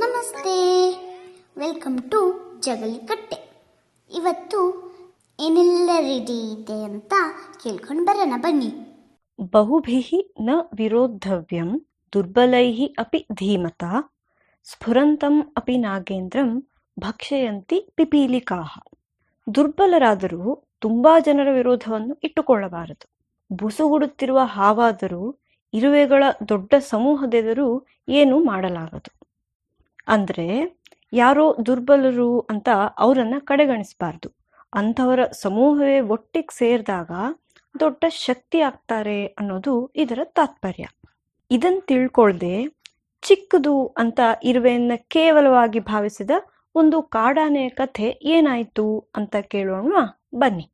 ನಮಸ್ತೆ. Welcome to ಜಗಲಿಕಟ್ಟೆ ಇವತ್ತು ಏನೆಲ್ಲ ರೆಡಿ ಇದೆ ಅಂತ ಕೇಳ್ಕೊಂಡು ಬರೋಣ, ಬನ್ನಿ. ಬಹುಭಿಹಿ ನ ವಿರೋಧವ್ಯಂ ದುರ್ಬಲೈಹಿ ಅಪಿ ಧೀಮತ, ಸ್ಫುರಂತಂ ಅಪಿ ನಾಗೇಂದ್ರಂ ಭಕ್ಷಯಂತಿ ಪಿಪೀಲಿಕಾಹ ದುರ್ಬಲರಾದರೂ ತುಂಬಾ ಜನರ ವಿರೋಧವನ್ನು ಇಟ್ಟುಕೊಳ್ಳಬಾರದು. ಬುಸುಗುಡುತ್ತಿರುವ ಹಾವಾದರೂ, ಇರುವೆಗಳ ದೊಡ್ಡ ಸಮೂಹದೆದರೂ ಏನೂ ಮಾಡಲಾಗದು ಅಂದರೆ, ಯಾರೋ ದುರ್ಬಲರು ಅಂತ ಅವರನ್ನ ಕಡೆಗಣಿಸಬಾರ್ದು. ಅಂಥವರ ಸಮೂಹವೇ ಒಟ್ಟಿಗೆ ಸೇರಿದಾಗ ದೊಡ್ಡ ಶಕ್ತಿ ಆಗ್ತಾರೆ ಅನ್ನೋದು ಇದರ ತಾತ್ಪರ್ಯ. ಇದನ್ನು ತಿಳ್ಕೊಳ್ದೆ ಚಿಕ್ಕದು ಅಂತ ಇರುವೆಯನ್ನು ಕೇವಲವಾಗಿ ಭಾವಿಸಿದ ಒಂದು ಕಾಡಾನೆಯ ಕಥೆ ಏನಾಯ್ತು ಅಂತ ಕೇಳೋಣ ಬನ್ನಿ.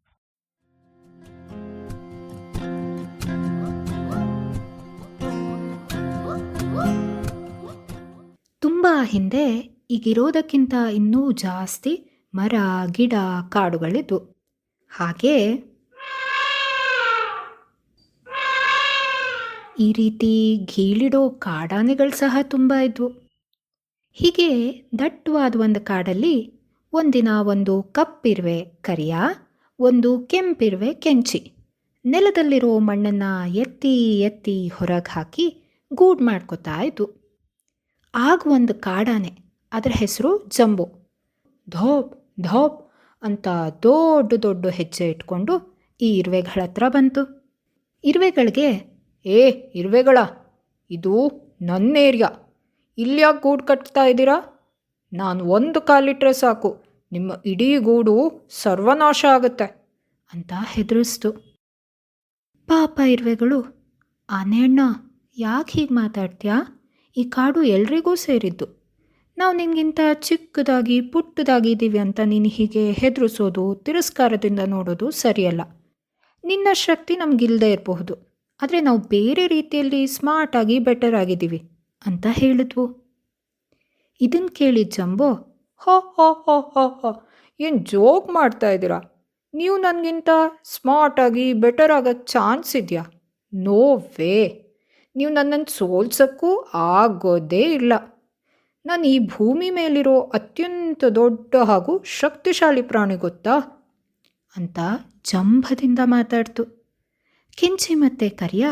ತುಂಬ ಹಿಂದೆ ಈಗಿರೋದಕ್ಕಿಂತ ಇನ್ನೂ ಜಾಸ್ತಿ ಮರ, ಗಿಡ, ಕಾಡುಗಳಿದ್ವು. ಹಾಗೆ ಈ ರೀತಿ ಗೀಳಿಡೋ ಕಾಡಾನೆಗಳು ಸಹ ತುಂಬ ಇದ್ವು. ಹೀಗೆ ದಟ್ಟವಾದ ಒಂದು ಕಾಡಲ್ಲಿ ಒಂದಿನ ಒಂದು ಕಪ್ಪಿರುವೆ ಕರಿಯ, ಒಂದು ಕೆಂಪಿರುವೆ ಕೆಂಚಿ. ನೆಲದಲ್ಲಿರೋ ಮಣ್ಣನ್ನು ಎತ್ತಿ ಎತ್ತಿ ಹೊರಗೆ ಹಾಕಿ ಗೂಡ್ ಮಾಡ್ಕೋತಾ ಇದ್ವು. ಆಗ ಒಂದು ಕಾಡಾನೆ, ಅದರ ಹೆಸರು ಜಂಬೋ. ಧೋಪ್ ಧೋಪ್ ಅಂತ ದೊಡ್ಡ ದೊಡ್ಡ ಹೆಜ್ಜೆ ಇಟ್ಕೊಂಡು ಈ ಇರುವೆಗಳ ಹತ್ರ ಬಂತು. ಇರುವೆಗಳಿಗೆ, ಏ ಇರುವೆಗಳ, ಇದು ನನ್ನ ಏರಿಯಾ ಇಲ್ಯಾಕೆ ಗೂಡು ಕಟ್ತಾ ಇದ್ದೀರಾ? ನಾನು ಒಂದು ಕಾಲಿಟ್ರೆ ಸಾಕು. ನಿಮ್ಮ ಇಡೀ ಗೂಡು ಸರ್ವನಾಶ ಆಗುತ್ತೆ ಅಂತ ಹೆದರಿಸ್ತು. ಪಾಪ ಇರುವೆಗಳು ಆನೆ ಅಣ್ಣ ಯಾಕೆ ಹೀಗೆ ಮಾತಾಡ್ತೀಯಾ? ಈ ಕಾಡು ಎಲ್ರಿಗೂ ಸೇರಿದ್ದು. ನಾವು ನಿನಗಿಂತ ಚಿಕ್ಕದಾಗಿ, ಪುಟ್ಟದಾಗಿ ಇದ್ದೀವಿ ಅಂತ ನೀನು ಹೀಗೆ ಹೆದರಿಸೋದು, ತಿರಸ್ಕಾರದಿಂದ ನೋಡೋದು ಸರಿಯಲ್ಲ. ನಿನ್ನ ಶಕ್ತಿ ನಮಗಿಲ್ಲದೆ ಇರಬಹುದು. ಆದರೆ ನಾವು ಬೇರೆ ರೀತಿಯಲ್ಲಿ ಸ್ಮಾರ್ಟಾಗಿ ಬೆಟರ್ ಆಗಿದ್ದೀವಿ. ಅಂತ ಹೇಳಿದ್ವು. ಇದನ್ನು ಕೇಳಿ ಜಂಬೋ, ಹೋ ಹೋ ಹೋ ಹೋ ಹೋ, ಏನು ಜೋಕ್ ಮಾಡ್ತಾ ಇದ್ದೀರಾ? ನೀವು ನನಗಿಂತ ಸ್ಮಾರ್ಟಾಗಿ ಬೆಟರ್ ಆಗೋ ಚಾನ್ಸ್ ಇದೆಯಾ? No way. ನೀವು ನನ್ನನ್ನು ಸೋಲ್ಸೋಕ್ಕೂ ಆಗೋದೇ ಇಲ್ಲ. ನಾನು ಈ ಭೂಮಿ ಮೇಲಿರೋ ಅತ್ಯಂತ ದೊಡ್ಡ ಹಾಗೂ ಶಕ್ತಿಶಾಲಿ ಪ್ರಾಣಿ ಗೊತ್ತಾ? ಅಂತ ಜಂಭದಿಂದ ಮಾತಾಡ್ತು. ಕೆಂಚಿ ಮತ್ತೆ ಕರಿಯ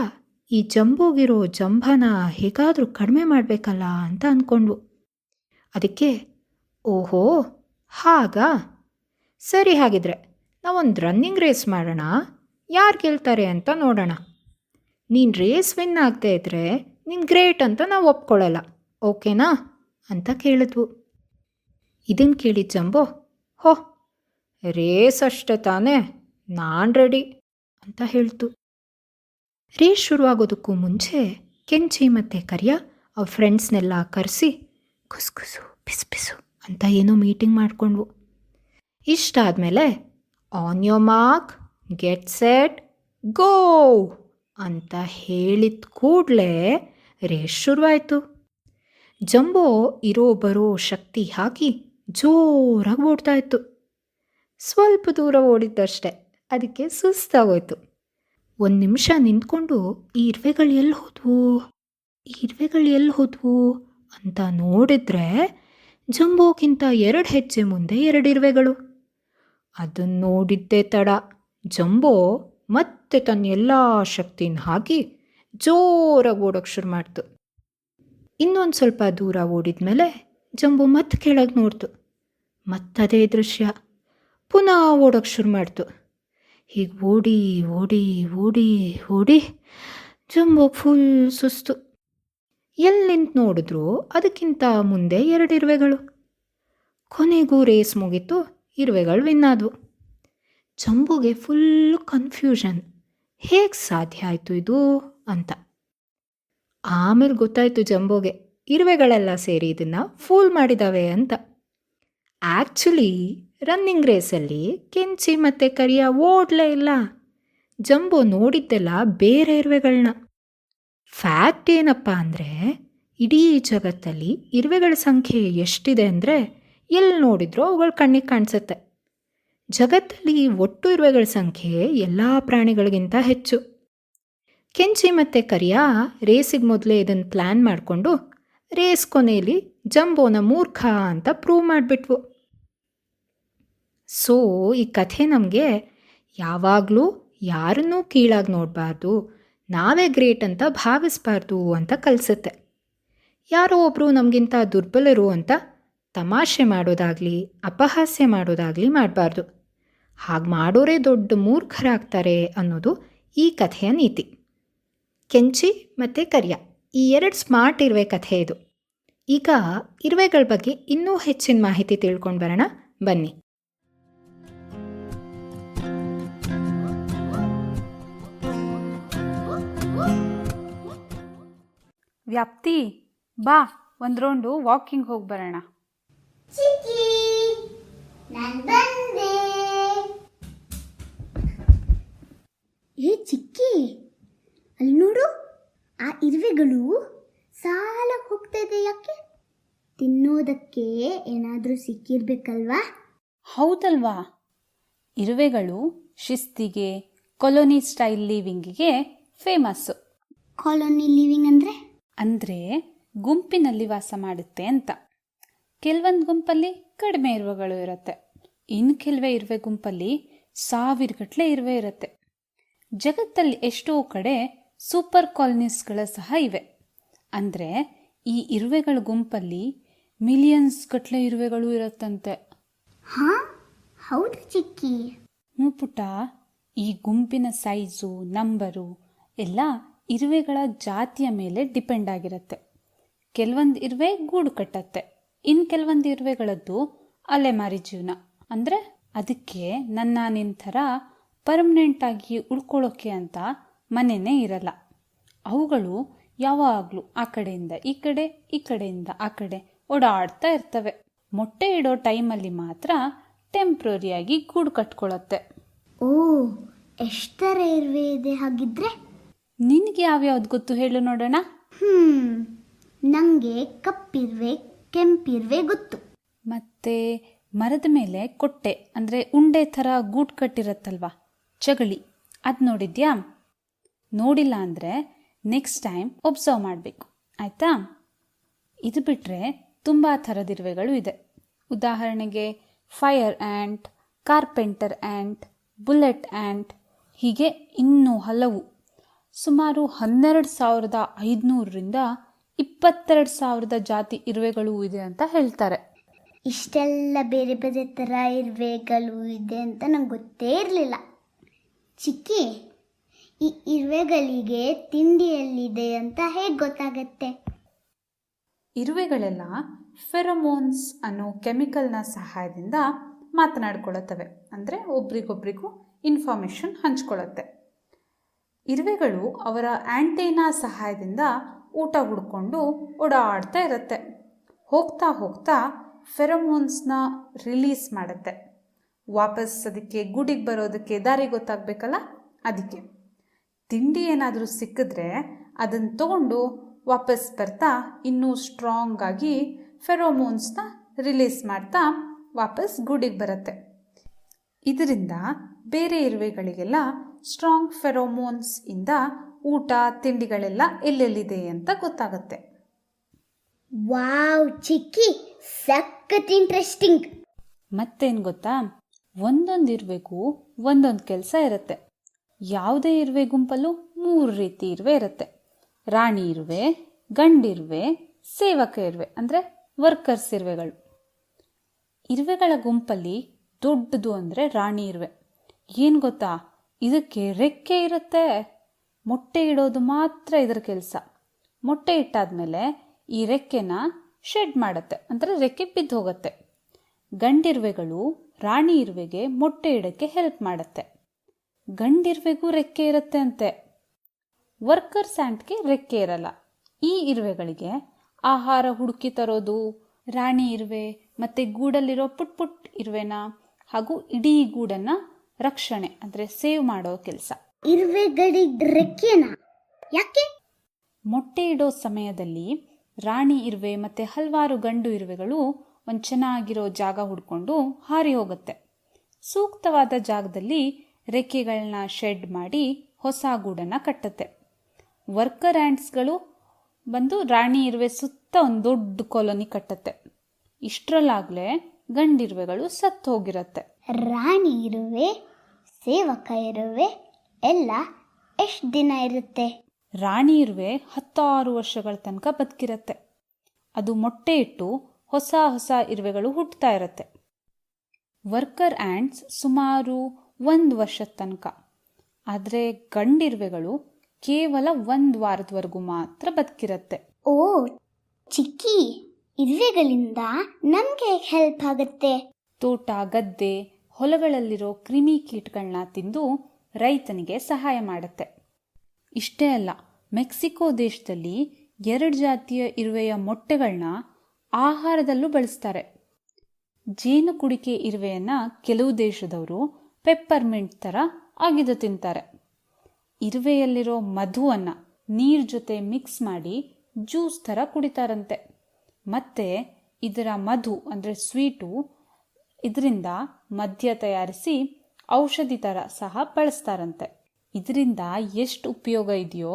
ಈ ಜಂಬೋಗಿರೋ ಜಂಭನ ಹೇಗಾದರೂ ಕಡಿಮೆ ಮಾಡಬೇಕಲ್ಲ ಅಂತ ಅಂದ್ಕೊಂಡ್ವು ಅದಕ್ಕೆ, ಓಹೋ, ಹಾಗಾ? ಸರಿ ಹಾಗಿದ್ರೆ, ನಾವೊಂದು ರನ್ನಿಂಗ್ ರೇಸ್ ಮಾಡೋಣ, ಯಾರು ಗೆಲ್ತಾರೆ ಅಂತ ನೋಡೋಣ. ನೀನು ರೇಸ್ ವಿನ್ ಆಗ್ತಾ ಇದ್ರೆ, ನೀನು ಗ್ರೇಟ್ ಅಂತ ನಾವು ಒಪ್ಕೊಳ್ಳಲ್ಲ ಓಕೆನಾ? ಅಂತ ಕೇಳಿದ್ವು. ಇದನ್ನು ಕೇಳಿ ಜಂಬೋ, ಹೋ ರೇಸ್ ಅಷ್ಟೇ ತಾನೇ, ನಾನು ರೆಡಿ ಅಂತ ಹೇಳ್ತು. ರೇಸ್ ಶುರುವಾಗೋದಕ್ಕೂ ಮುಂಚೆ ಕೆಂಚಿ ಮತ್ತು ಕರಿಯ ಅವ್ರ ಫ್ರೆಂಡ್ಸ್ನೆಲ್ಲ ಕರೆಸಿ ಕುಸ್ಕುಸು ಪಿಸು ಪಿಸು ಅಂತ ಏನೋ ಮೀಟಿಂಗ್ ಮಾಡಿಕೊಂಡ್ವು. ಇಷ್ಟಾದಮೇಲೆ on your mark get set go ಅಂತ ಹೇಳಿದ ಕೂಡಲೇ ರೇಸ್ ಶುರುವಾಯಿತು. ಜಂಬೋ ಇರೋ ಬರೋ ಶಕ್ತಿ ಹಾಕಿ ಜೋರಾಗಿ ಓಡ್ತಾ ಇತ್ತು. ಸ್ವಲ್ಪ ದೂರ ಓಡಿದ್ದಷ್ಟೆ, ಅದಕ್ಕೆ ಸುಸ್ತಾಗೋಯ್ತು. ಒಂದು ನಿಮಿಷ ನಿಂತ್ಕೊಂಡು, ಈ ಇರುವೆಗಳು ಎಲ್ಲಿ ಹೋದ್ವು? ಈ ಇರುವೆಗಳು ಎಲ್ಲಿ ಹೋದ್ವು? ಅಂತ ನೋಡಿದ್ರೆ, ಜಂಬೋಕ್ಕಿಂತ ಎರಡು ಹೆಜ್ಜೆ ಮುಂದೆ ಎರಡು ಇರುವೆಗಳು. ಅದನ್ನು ನೋಡಿದ್ದೇ ತಡ. ಜಂಬೋ ಮತ್ತೆ ತನ್ನ ಎಲ್ಲ ಶಕ್ತಿನ ಹಾಕಿ ಜೋರಾಗಿ ಓಡೋಕ್ಕೆ ಶುರು ಮಾಡ್ತು. ಇನ್ನೊಂದು ಸ್ವಲ್ಪ ದೂರ ಓಡಿದ ಮೇಲೆ ಜಂಬು ಮತ್ತೆ ಕೆಳಗೆ ನೋಡ್ತು. ಮತ್ತದೇ ದೃಶ್ಯ. ಪುನಃ ಓಡೋಕೆ ಶುರು ಮಾಡ್ತು. ಹೀಗೆ ಓಡಿ ಓಡಿ ಓಡಿ ಓಡಿ ಜಂಬು ಫುಲ್ ಸುಸ್ತು. ಎಲ್ಲಿ ನಿಂತು ನೋಡಿದ್ರು ಅದಕ್ಕಿಂತ ಮುಂದೆ ಎರಡು ಇರುವೆಗಳು. ಕೊನೆಗೂ ರೇಸ್ ಮುಗೀತು, ಇರುವೆಗಳು ವಿನ್ ಆದವು. ಜಂಬುಗೆ ಫುಲ್ ಕನ್ಫ್ಯೂಷನ್ ಹೇಗೆ ಸಾಧ್ಯ ಆಯಿತು ಇದು ಅಂತ. ಆಮೇಲೆ ಗೊತ್ತಾಯಿತು ಜಂಬೋಗೆ, ಇರುವೆಗಳೆಲ್ಲ ಸೇರಿ ಇದನ್ನು ಫೂಲ್ ಮಾಡಿದಾವೆ ಅಂತ. ಆ್ಯಕ್ಚುಲಿ ರನ್ನಿಂಗ್ ರೇಸಲ್ಲಿ ಕೆಂಚಿ ಮತ್ತು ಕರಿಯ ಓಡಲೇ ಇಲ್ಲ. ಜಂಬೋ ನೋಡಿದ್ದೆಲ್ಲ ಬೇರೆ ಇರುವೆಗಳನ್ನ ಫ್ಯಾಕ್ಟ್ ಏನಪ್ಪ ಅಂದರೆ, ಇಡೀ ಜಗತ್ತಲ್ಲಿ ಇರುವೆಗಳ ಸಂಖ್ಯೆ ಎಷ್ಟಿದೆ ಅಂದರೆ ಎಲ್ಲಿ ನೋಡಿದ್ರೂ ಅವುಗಳು ಕಣ್ಣಿಗೆ ಕಾಣಿಸುತ್ತೆ. ಜಗತ್ತಲ್ಲಿ ಒಟ್ಟು ಇರುವೆಗಳ ಸಂಖ್ಯೆ ಎಲ್ಲ ಪ್ರಾಣಿಗಳಿಗಿಂತ ಹೆಚ್ಚು. ಕೆಂಚಿ ಮತ್ತು ಕರಿಯ ರೇಸಿಗೆ ಮೊದಲೇ ಇದನ್ನು ಪ್ಲ್ಯಾನ್ ಮಾಡಿಕೊಂಡು, ರೇಸ್ ಕೊನೆಯಲ್ಲಿ ಜಂಬೋನ ಮೂರ್ಖ ಅಂತ ಪ್ರೂವ್ ಮಾಡಿಬಿಟ್ವು. ಸೊ, ಈ ಕಥೆ ನಮಗೆ ಯಾವಾಗಲೂ ಯಾರನ್ನೂ ಕೀಳಾಗಿ ನೋಡಬಾರ್ದು, ನಾವೇ ಗ್ರೇಟ್ ಅಂತ ಭಾವಿಸ್ಬಾರ್ದು ಅಂತ ಕಲಿಸುತ್ತೆ. ಯಾರೋ ಒಬ್ಬರು ನಮಗಿಂತ ದುರ್ಬಲರು ಅಂತ ತಮಾಷೆ ಮಾಡೋದಾಗಲಿ, ಅಪಹಾಸ್ಯ ಮಾಡೋದಾಗಲಿ ಮಾಡಬಾರ್ದು. ಹಾಗೆ ಮಾಡೋರೇ ದೊಡ್ಡ ಮೂರ್ಖರಾಗ್ತಾರೆ ಅನ್ನೋದು ಈ ಕಥೆಯ ನೀತಿ. ಕೆಂಚಿ ಮತ್ತು ಕರಿಯ, ಈ ಎರಡು ಸ್ಮಾರ್ಟ್ ಇರುವೆ ಕಥೆ ಇದು. ಈಗ ಇರುವೆಗಳ ಬಗ್ಗೆ ಇನ್ನೂ ಹೆಚ್ಚಿನ ಮಾಹಿತಿ ತಿಳ್ಕೊಂಡು ಬರೋಣ. ಬನ್ನಿ. ವ್ಯಾಪ್ತಿ. ಬಾ ಒಂದು ರೌಂಡು ವಾಕಿಂಗ್ ಹೋಗಿ ಬರೋಣ. ಚಿಕ್ಕಿ ನಾನ್ ಬಂದೆ. ಏ ಚಿಕ್ಕಿ ಅಲ್ಲಿ ನೋಡು ಆ ಇರುವೆಗಳು ಸಾಲ ಹೋಗ್ತಾ ಇದೆ ಯಾಕೆ? ತಿನ್ನೋದಕ್ಕೆ ಏನಾದರೂ ಸಿಕ್ಕಿರ್ಬೇಕಲ್ವಾ? ಹೌದಲ್ವಾ? ಇರುವೆಗಳು ಶಿಸ್ತಿಗೆ ಕಾಲೋನಿ ಸ್ಟೈಲ್ ಲಿವಿಂಗಿಗೆ ಫೇಮಸ್ಸು ಕಾಲೋನಿ ಲಿವಿಂಗ್ ಅಂದರೆ? ಅಂದರೆ ಗುಂಪಿನಲ್ಲಿ ವಾಸ ಮಾಡುತ್ತೆ ಅಂತ. ಕೆಲವೊಂದು ಗುಂಪಲ್ಲಿ ಕಡಿಮೆ ಇರುವೆಗಳು ಇರುತ್ತೆ. ಇನ್ನು ಕೆಲವೇ ಇರುವೆ ಗುಂಪಲ್ಲಿ ಸಾವಿರಗಟ್ಟಲೆ ಇರುವೆ ಇರುತ್ತೆ. ಜಗತ್ತಲ್ಲಿ ಎಷ್ಟೋ ಕಡೆ ಸೂಪರ್ ಕಾಲನೀಸ್ಗಳ ಸಹ ಇವೆ. ಅಂದರೆ ಈ ಇರುವೆಗಳ ಗುಂಪಲ್ಲಿ ಮಿಲಿಯನ್ಸ್ ಗಟ್ಟಲೆ ಇರುವೆಗಳು ಇರುತ್ತಂತೆ. ಹಾಂ? ಹೌದು ಚಿಕ್ಕಿ. ಹ್ಞೂ ಪುಟ್ಟ. ಈ ಗುಂಪಿನ ಸೈಜು ನಂಬರು ಎಲ್ಲ ಇರುವೆಗಳ ಜಾತಿಯ ಮೇಲೆ ಡಿಪೆಂಡ್ ಆಗಿರುತ್ತೆ. ಕೆಲವೊಂದು ಇರುವೆ ಗೂಡು ಕಟ್ಟತ್ತೆ. ಇನ್ನು ಕೆಲವೊಂದು ಇರುವೆಗಳದ್ದು ಅಲೆಮಾರಿ ಜೀವನ. ಅಂದರೆ ಅದಕ್ಕೆ ನನ್ನ ನಿನ್ನ ಥರ ಪರ್ಮನೆಂಟ್ ಆಗಿ ಉಳ್ಕೊಳ್ಳೋಕೆ ಅಂತ ಮನೆಯೇ ಇರಲ್ಲ. ಅವುಗಳು ಯಾವಾಗಲೂ ಆ ಕಡೆಯಿಂದ ಈ ಕಡೆ, ಈ ಕಡೆಯಿಂದ ಆ ಕಡೆ ಓಡಾಡ್ತಾ ಇರ್ತವೆ. ಮೊಟ್ಟೆ ಇಡೋ ಟೈಮಲ್ಲಿ ಮಾತ್ರ ಟೆಂಪ್ರರಿಯಾಗಿ ಗೂಡು ಕಟ್ಕೊಳ್ಳುತ್ತೆ ಓ, ಎಷ್ಟರ ಇರುವೆ ಇದೆ ಹಾಗಿದ್ರೆ? ನಿನಗೆ ಯಾವ್ಯಾವ್ದು ಗೊತ್ತು ಹೇಳು ನೋಡೋಣ. ಹ್ಮ್ ನಂಗೆ ಕಪ್ಪಿರ್ವೆ ಕೆಂಪಿರ್ವೆ ಗೊತ್ತು. ಮತ್ತೆ ಮರದ ಮೇಲೆ ಕೊಟ್ಟೆ ಅಂದರೆ ಉಂಡೆ ಥರ ಗೂಟ್ ಕಟ್ಟಿರತ್ತಲ್ವಾ ಚಗಳಿ. ಅದು ನೋಡಿದ್ಯಾ? ನೋಡಿಲ್ಲ ಅಂದರೆ ನೆಕ್ಸ್ಟ್ ಟೈಮ್ ಒಬ್ಸರ್ವ್ ಮಾಡಬೇಕು ಆಯಿತಾ? ಇದು ಬಿಟ್ಟರೆ ತುಂಬ ಥರದಿರುವೆಗಳು ಇದೆ. ಉದಾಹರಣೆಗೆ fire ant carpenter ant bullet ant ಹೀಗೆ ಇನ್ನೂ ಹಲವು. ಸುಮಾರು ಹನ್ನೆರಡು ಸಾವಿರದ ಐದುನೂರರಿಂದ ಇಪ್ಪತ್ತೆರಡು ಸಾವಿರದ ಜಾತಿ ಇರುವೆಗಳು ಇದೆ ಅಂತ ಹೇಳ್ತಾರೆ. ಇಷ್ಟೆಲ್ಲ ಬೇರೆ ಬೇರೆ ಥರ ಇರುವೆಗಳು ಇದೆ ಅಂತ ನಂಗೆ ಗೊತ್ತೇ ಇರಲಿಲ್ಲ. ಚಿಕ್ಕಿ ಈ ಇರುವೆಗಳಿಗೆ ತಿಂಡಿಯಲ್ಲಿದೆ ಅಂತ ಹೇಗೆ ಗೊತ್ತಾಗತ್ತೆ? ಇರುವೆಗಳೆಲ್ಲ ಫೆರಮೋನ್ಸ್ ಅನ್ನೋ ಕೆಮಿಕಲ್ನ ಸಹಾಯದಿಂದ ಮಾತನಾಡ್ಕೊಳ್ಳುತ್ತವೆ ಅಂದರೆ ಒಬ್ರಿಗೊಬ್ರಿಗೂ ಇನ್ಫಾರ್ಮೇಷನ್ ಹಂಚ್ಕೊಳ್ಳುತ್ತೆ ಇರುವೆಗಳು ಅವರ ಆ್ಯಂಟೇನಾ ಸಹಾಯದಿಂದ ಊಟ ಹುಡ್ಕೊಂಡು ಓಡಾಡ್ತಾ ಇರುತ್ತೆ. ಹೋಗ್ತಾ ಹೋಗ್ತಾ ಫೆರಮೋನ್ಸ್ನ ರಿಲೀಸ್ ಮಾಡುತ್ತೆ. ವಾಪಸ್ ಅದಕ್ಕೆ ಗುಡಿಗೆ ಬರೋದಕ್ಕೆ ದಾರಿ ಗೊತ್ತಾಗಬೇಕಲ್ಲ? ಅದಕ್ಕೆ. ತಿಂಡಿ ಏನಾದರೂ ಸಿಕ್ಕಿದ್ರೆ ಅದನ್ನು ತಗೊಂಡು ವಾಪಸ್ ಬರ್ತಾ ಇನ್ನೂ ಸ್ಟ್ರಾಂಗ್ ಆಗಿ ಫೆರೋಮೋನ್ಸ್ನ ರಿಲೀಸ್ ಮಾಡ್ತಾ ವಾಪಸ್ ಗೂಡಿಗೆ ಬರುತ್ತೆ. ಇದರಿಂದ ಬೇರೆ ಇರುವೆಗಳಿಗೆಲ್ಲ ಸ್ಟ್ರಾಂಗ್ ಫೆರೋಮೋನ್ಸ್ ಇಂದ ಊಟ ತಿಂಡಿಗಳೆಲ್ಲ ಎಲ್ಲೆಲ್ಲಿದೆ ಅಂತ ಗೊತ್ತಾಗುತ್ತೆ. ವಾವ್ ಚಿಕ್ಕಿ! ಸಖತ್ ಇಂಟ್ರೆಸ್ಟಿಂಗ್ ಮತ್ತೇನು ಗೊತ್ತಾ? ಒಂದೊಂದು ಇರ್ಬೇಕು ಒಂದೊಂದು ಕೆಲಸ ಇರುತ್ತೆ. ಯಾವುದೇ ಇರುವೆ ಗುಂಪಲ್ಲೂ ಮೂರು ರೀತಿ ಇರುವೆ ಇರುತ್ತೆ. ರಾಣಿ ಇರುವೆ ಗಂಡಿರುವೆ ಸೇವಕ ಇರುವೆ ಅಂದರೆ ವರ್ಕರ್ಸ್ ಇರುವೆಗಳು. ಇರುವೆಗಳ ಗುಂಪಲ್ಲಿ ದೊಡ್ಡದು ಅಂದರೆ ರಾಣಿ ಇರುವೆ. ಏನು ಗೊತ್ತಾ? ಇದಕ್ಕೆ ರೆಕ್ಕೆ ಇರುತ್ತೆ. ಮೊಟ್ಟೆ ಇಡೋದು ಮಾತ್ರ ಇದರ ಕೆಲಸ. ಮೊಟ್ಟೆ ಇಟ್ಟಾದ್ಮೇಲೆ ಈ ರೆಕ್ಕೆನ ಶೆಡ್ ಮಾಡುತ್ತೆ. ಅಂದರೆ ರೆಕ್ಕೆ ಬಿದ್ದು ಹೋಗುತ್ತೆ. ಗಂಡಿರುವೆಗಳು ರಾಣಿ ಇರುವೆಗೆ ಮೊಟ್ಟೆ ಇಡೋಕ್ಕೆ ಹೆಲ್ಪ್ ಮಾಡುತ್ತೆ. ಗಂಡಿರುವೆಗೂ ರೆಕ್ಕೆ ಇರುತ್ತೆ ಅಂತೆ. ವರ್ಕರ್ ಸ್ಯಾಂಟ್ಗೆ ರೆಕ್ಕೆ ಇರಲ್ಲ. ಈ ಇರುವೆಗಳಿಗೆ ಆಹಾರ ಹುಡುಕಿ ತರೋದು, ರಾಣಿ ಇರುವೆ ಮತ್ತು ಗೂಡಲ್ಲಿರೋ ಪುಟ್ ಪುಟ್ ಇರುವೆನ ಹಾಗೂ ಇಡೀ ಗೂಡನ್ನು ರಕ್ಷಣೆ ಅಂದರೆ ಸೇವ್ ಮಾಡೋ ಕೆಲಸ. ರೆಕ್ಕೆನ ಯಾಕೆ? ಮೊಟ್ಟೆ ಇಡೋ ಸಮಯದಲ್ಲಿ ರಾಣಿ ಇರುವೆ ಮತ್ತು ಹಲವಾರು ಗಂಡು ಇರುವೆಗಳು ಒಂದು ಚೆನ್ನಾಗಿರೋ ಜಾಗ ಹುಡ್ಕೊಂಡು ಹಾರಿ ಹೋಗುತ್ತೆ. ಸೂಕ್ತವಾದ ಜಾಗದಲ್ಲಿ ರೆಕ್ಕೆಗಳನ್ನ ಶೆಡ್ ಮಾಡಿ ಹೊಸ ಗೂಡನ್ನ ಕಟ್ಟುತ್ತೆ. ವರ್ಕರ್ ಆ್ಯಂಟ್ಸ್ಗಳು ಬಂದು ರಾಣಿ ಇರುವೆ ಸುತ್ತ ಒಂದು ದೊಡ್ಡ ಕಾಲೋನಿ ಕಟ್ಟುತ್ತೆ. ಇಷ್ಟರಲ್ಲಾಗಲೇ ಗಂಡಿರುವೆಗಳು ಸತ್ತು ಹೋಗಿರತ್ತೆ ರಾಣಿ ಇರುವೆ? ಸೇವಕ ಇರುವೆ ಎಲ್ಲ ಎಷ್ಟು ದಿನ ಇರುತ್ತೆ? ರಾಣಿ ಇರುವೆ ಹತ್ತಾರು ವರ್ಷಗಳ ತನಕ ಬದುಕಿರತ್ತೆ. ಅದು ಮೊಟ್ಟೆ ಇಟ್ಟು ಹೊಸ ಹೊಸ ಇರುವೆಗಳು ಹುಟ್ಟುತ್ತಾ ಇರತ್ತೆ. ವರ್ಕರ್ ಆ್ಯಂಡ್ಸ್ ಸುಮಾರು ಒಂದು ವರ್ಷದ ತನಕ. ಆದರೆ ಗಂಡಿರುವೆಗಳು ಕೇವಲ ಒಂದು ವಾರದವರೆಗೂ ಮಾತ್ರ ಬದುಕಿರತ್ತೆ. ಓ ಚಿಕ್ಕಿ ಇರುವೆಗಳಿಂದ ನಮಗೆ ಹೆಲ್ಪ್ ಆಗುತ್ತೆ. ತೋಟ ಗದ್ದೆ ಹೊಲಗಳಲ್ಲಿರೋ ಕ್ರಿಮಿ ಕೀಟಗಳನ್ನ ತಿಂದು ರೈತನಿಗೆ ಸಹಾಯ ಮಾಡುತ್ತೆ. ಇಷ್ಟೇ ಅಲ್ಲ, ಮೆಕ್ಸಿಕೋ ದೇಶದಲ್ಲಿ ಎರಡು ಜಾತಿಯ ಇರುವೆಯ ಮೊಟ್ಟೆಗಳನ್ನ ಆಹಾರದಲ್ಲೂ ಬಳಸ್ತಾರೆ. ಜೇನು ಕುಡಿಕೆ ಇರುವೆಯನ್ನು ಕೆಲವು ದೇಶದವರು ಪೆಪ್ಪರ್ಮಿಂಟ್ ಥರ ಅಗಿದು ತಿಂತಾರೆ. ಇರುವೆಯಲ್ಲಿರೋ ಮಧುವನ್ನು ನೀರ್ ಜೊತೆ ಮಿಕ್ಸ್ ಮಾಡಿ ಜ್ಯೂಸ್ ಥರ ಕುಡಿತಾರಂತೆ. ಮತ್ತೆ ಇದರ ಮಧು ಅಂದರೆ ಸ್ವೀಟು ಇದರಿಂದ ಮದ್ಯ ತಯಾರಿಸಿ ಔಷಧಿ ಥರ ಸಹ ಬಳಸ್ತಾರಂತೆ. ಇದರಿಂದ ಎಷ್ಟು ಉಪಯೋಗ ಇದೆಯೋ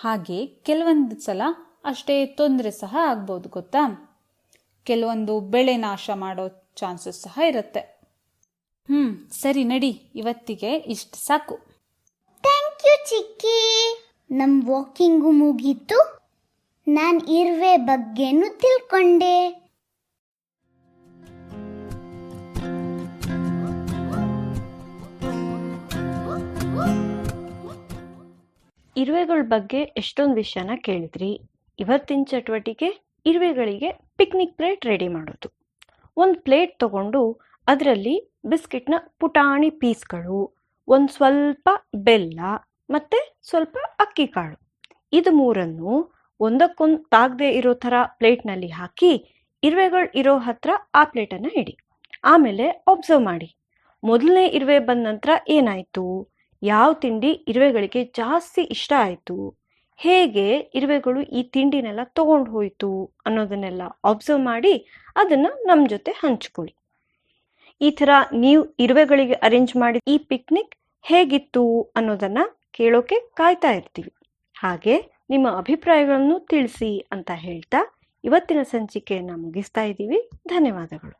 ಹಾಗೆ ಕೆಲವೊಂದು ಸಲ ಅಷ್ಟೇ ತೊಂದರೆ ಸಹ ಆಗ್ಬೋದು ಗೊತ್ತಾ? ಕೆಲವೊಂದು ಬೆಳೆ ನಾಶ ಮಾಡೋ ಚಾನ್ಸಸ್ ಸಹ ಇರುತ್ತೆ. ಹ್ಞೂ ಸರಿ ನಡಿ, ಇವತ್ತಿಗೆ ಇಷ್ಟು ಸಾಕು. Thank you Chikki. ನಮ್ಮ ವಾಕಿಂಗು ಮುಗೀತು. ನಾನು ಇರುವೆ ಬಗ್ಗೆನೂ ತಿಳ್ಕೊಂಡೆ. ಇರುವೆಗಳ ಬಗ್ಗೆ ಎಷ್ಟೊಂದು ವಿಷಯನ ಕೇಳಿದ್ರಿ. ಇವತ್ತಿನ ಚಟುವಟಿಕೆ ಇರುವೆಗಳಿಗೆ ಪಿಕ್ನಿಕ್ ಪ್ಲೇಟ್ ರೆಡಿ ಮಾಡೋದು. ಒಂದು ಪ್ಲೇಟ್ ತಗೊಂಡು ಅದರಲ್ಲಿ ಬಿಸ್ಕೆಟ್ನ ಪುಟಾಣಿ ಪೀಸ್ಗಳು, ಒಂದು ಸ್ವಲ್ಪ ಬೆಲ್ಲ ಮತ್ತು ಸ್ವಲ್ಪ ಅಕ್ಕಿ ಕಾಳು. ಇದು ಮೂರನ್ನು ಒಂದಕ್ಕೊಂದು ತಾಗದೆ ಇರೋ ಥರ ಪ್ಲೇಟ್ನಲ್ಲಿ ಹಾಕಿ ಇರುವೆಗಳು ಇರೋ ಹತ್ರ ಆ ಪ್ಲೇಟನ್ನು ಇಡಿ. ಆಮೇಲೆ ಒಬ್ಸರ್ವ್ ಮಾಡಿ. ಮೊದಲನೇ ಇರುವೆ ಬಂದ ನಂತರ ಏನಾಯಿತು? ಯಾವ ತಿಂಡಿ ಇರುವೆಗಳಿಗೆ ಜಾಸ್ತಿ ಇಷ್ಟ ಆಯಿತು? ಹೇಗೆ ಇರುವೆಗಳು ಈ ತಿಂಡಿನೆಲ್ಲ ತಗೊಂಡು ಹೋಯಿತು ಅನ್ನೋದನ್ನೆಲ್ಲ ಅಬ್ಸರ್ವ್ ಮಾಡಿ ಅದನ್ನು ನಮ್ಮ ಜೊತೆ ಹಂಚ್ಕೊಳ್ಳಿ. ಈ ಥರ ನೀವು ಇರುವೆಗಳಿಗೆ ಅರೇಂಜ್ ಮಾಡಿದ ಈ ಪಿಕ್ನಿಕ್ ಹೇಗಿತ್ತು ಅನ್ನೋದನ್ನು ಕೇಳೋಕೆ ಕಾಯ್ತಾ ಇರ್ತೀವಿ. ಹಾಗೆ ನಿಮ್ಮ ಅಭಿಪ್ರಾಯಗಳನ್ನು ತಿಳಿಸಿ ಅಂತ ಹೇಳ್ತಾ ಇವತ್ತಿನ ಸಂಚಿಕೆಯನ್ನು ಮುಗಿಸ್ತಾ ಇದ್ದೀವಿ. ಧನ್ಯವಾದಗಳು.